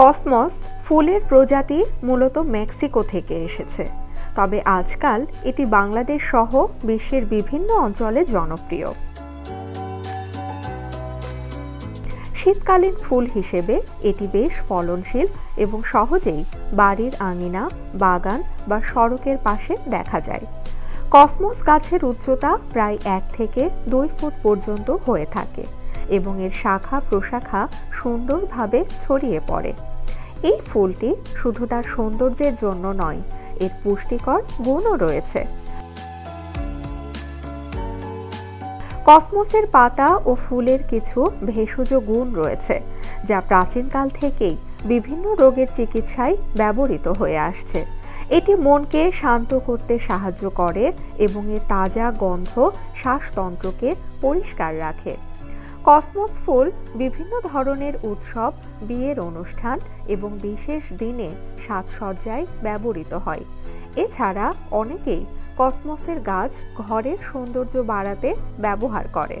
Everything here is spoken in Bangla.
কসমস ফুলের প্রজাতি মূলত মেক্সিকো থেকে এসেছে। তবে আজকাল এটি বাংলাদেশ সহ বিশ্বের বিভিন্ন অঞ্চলে জনপ্রিয়। শীতকালীন ফুল হিসেবে এটি বেশ ফলনশীল এবং সহজেই বাড়ির আঙিনা, বাগান বা সড়কের পাশে দেখা যায়। কসমস গাছের উচ্চতা প্রায় এক থেকে দুই ফুট পর্যন্ত হয়ে থাকে। এবং এর শাখা প্রশাখা সুন্দরভাবে ছড়িয়ে পড়ে। এই ফুলটি শুধু তার সৌন্দর্যের জন্য নয়, এর পুষ্টিকর গুণও রয়েছে। কসমসের পাতা ও ফুলের কিছু ভেষজ গুণ রয়েছে, যা প্রাচীনকাল থেকেই বিভিন্ন রোগের চিকিৎসায় ব্যবহৃত হয়ে আসছে। এটি মনকে শান্ত করতে সাহায্য করে এবং এর তাজা গন্ধ শ্বাসতন্ত্রকে পরিষ্কার রাখে। কসমস ফুল বিভিন্ন ধরনের উৎসব, বিয়ের অনুষ্ঠান এবং বিশেষ দিনে সাজসজ্জায় ব্যবহৃত হয়। এছাড়া অনেকেই কসমসের গাছ ঘরের সৌন্দর্য বাড়াতে ব্যবহার করে।